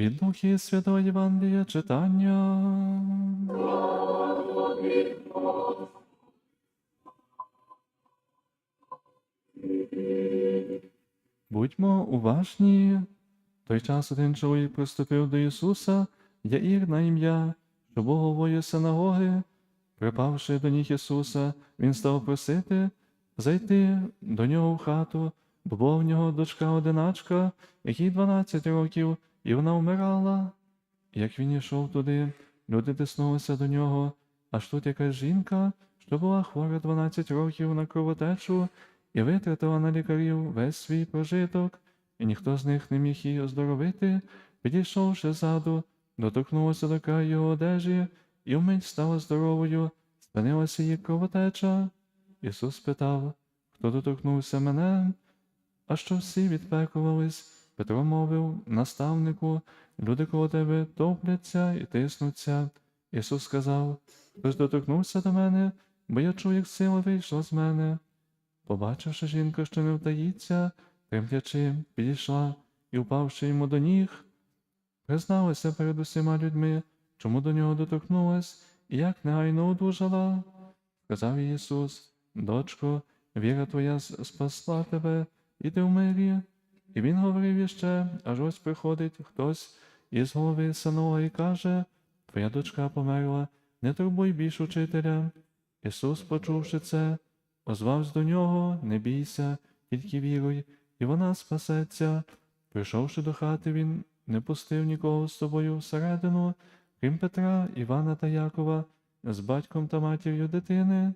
Від Духи Святого Євангелія читання. Будьмо уважні. Той час один чоловік приступив до Ісуса, Яїр на ім'я, що був синагоги. Припавши до ніг Ісуса, він став просити зайти до нього в хату, бо була в нього дочка одиначка, якій 12 років, і вона вмирала. Як він йшов туди, люди тиснулися до нього, аж тут якась жінка, що була хвора 12 років на кровотечу, і витратила на лікарів весь свій прожиток, і ніхто з них не міг її оздоровити, підійшовши ззаду, доторкнулася до краю його одежі, і вмить стала здоровою, спинилася її кровотеча. Ісус спитав, хто доторкнувся мене? А що всі відпекувались? Петро мовив, наставнику, люди коло тебе топляться і тиснуться. Ісус сказав, хтось доторкнувся до мене, бо я чув, як сила вийшла з мене. Побачивши жінку, що не вдається, тремтячи, підійшла і, впавши йому до ніг, призналася перед усіма людьми, чому до нього доторкнулась і як негайно одужала. Сказав Ісус, дочко, віра твоя спасла тебе, іди в мирі. І він говорив іще, аж ось приходить хтось із голови синова і каже, Твоя дочка померла, не турбуй більш учителя. Ісус, почувши це, озвався до нього, не бійся, тільки віруй, і вона спасеться. Прийшовши до хати, він не пустив нікого з собою всередину, крім Петра, Івана та Якова, з батьком та матір'ю дитини.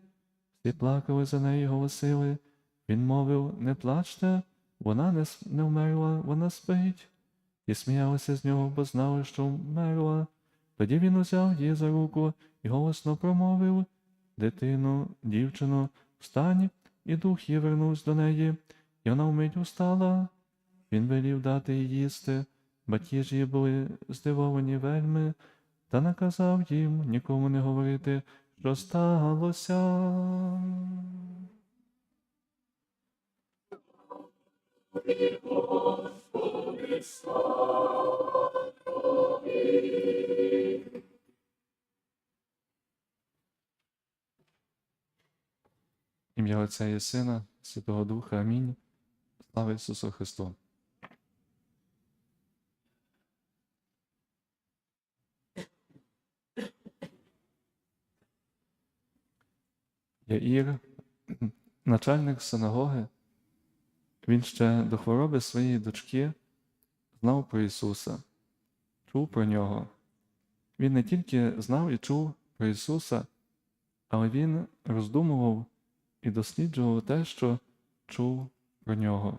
Всі плакали за неї, голосили. Він мовив, не плачте, вона не, не вмерла, вона спить. І сміялися з нього, бо знали, що вмерла. Тоді він узяв її за руку і голосно промовив Дитину, дівчину, встань, і дух її вернувся до неї, і вона вмить устала. Він велів дати їй їсти, батьки ж її були здивовані вельми, та наказав їм нікому не говорити, що сталося. Ім'я Отця і Сина, Святого Духа. Амінь. Слава Ісусу Христу. Яїр, начальник синагоги, він ще до хвороби своєї дочки знав про Ісуса, чув про нього. Він не тільки знав і чув про Ісуса, але він роздумував і досліджував те, що чув про нього,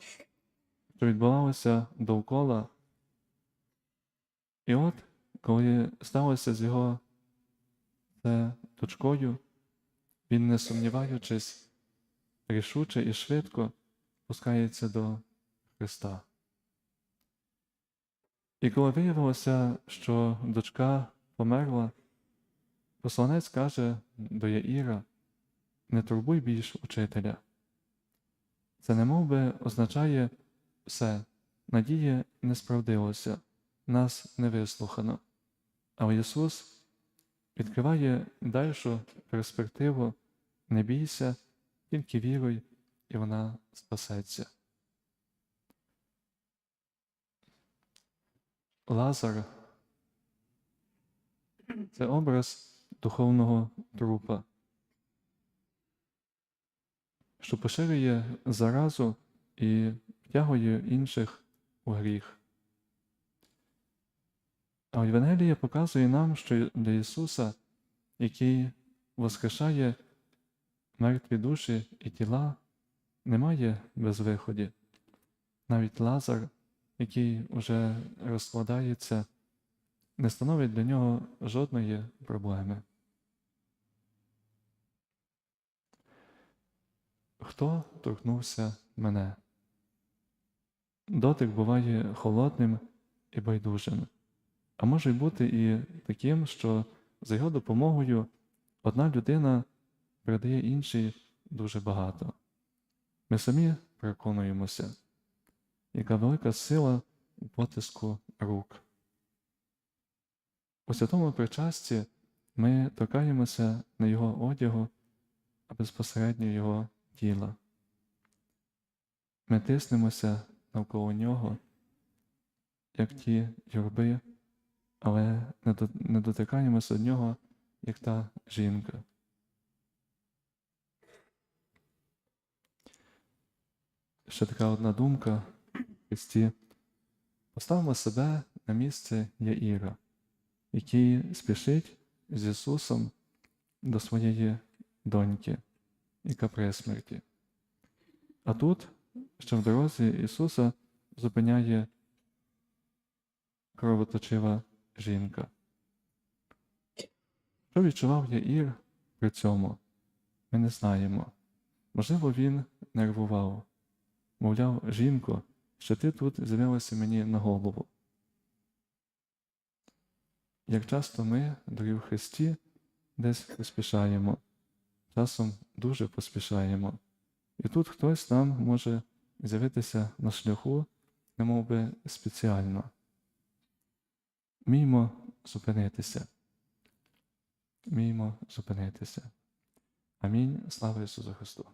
що відбувалося довкола. І от, коли сталося з його це дочкою, він, не сумніваючись, рішуче і швидко пускається до Христа. І коли виявилося, що дочка померла, посланець каже до Яїра, не турбуй більш учителя. Це немов би означає все, надія не справдилося, нас не вислухано. Але Ісус відкриває дальшу перспективу, не бійся, тільки віруй, і вона спасеться. Лазар це образ духовного трупа що поширює заразу і втягує інших у гріх. А Євангелія показує нам, що для Ісуса, який воскрешає мертві душі і тіла, немає безвиході. Навіть Лазар, який вже розкладається, не становить для нього жодної проблеми. Хто торкнувся мене? Дотик буває холодним і байдужим, а може й бути і таким, що за його допомогою одна людина передає іншій дуже багато. Ми самі переконуємося, яка велика сила у потиску рук. У святому причасті ми торкаємося не Його одягу, а безпосередньо Його тіла. Ми тиснемося навколо нього, як ті юрби, але не дотикаємося до нього, як та жінка. Ще така одна думка в Христі. Поставимо себе на місце Яїра, який спішить з Ісусом до своєї доньки, яка при смерті. А тут, ще в дорозі Ісуса зупиняє кровоточива жінка. Що відчував Яїр при цьому? Ми не знаємо. Можливо, він нервував. Мовляв, жінко, що ти тут з'явилася мені на голову. Як часто ми, дорогі в Христі, десь поспішаємо, часом дуже поспішаємо. І тут хтось нам може з'явитися на шляху, немов би спеціально. Вміймо зупинитися. Вміймо зупинитися. Амінь. Слава Ісусу Христу!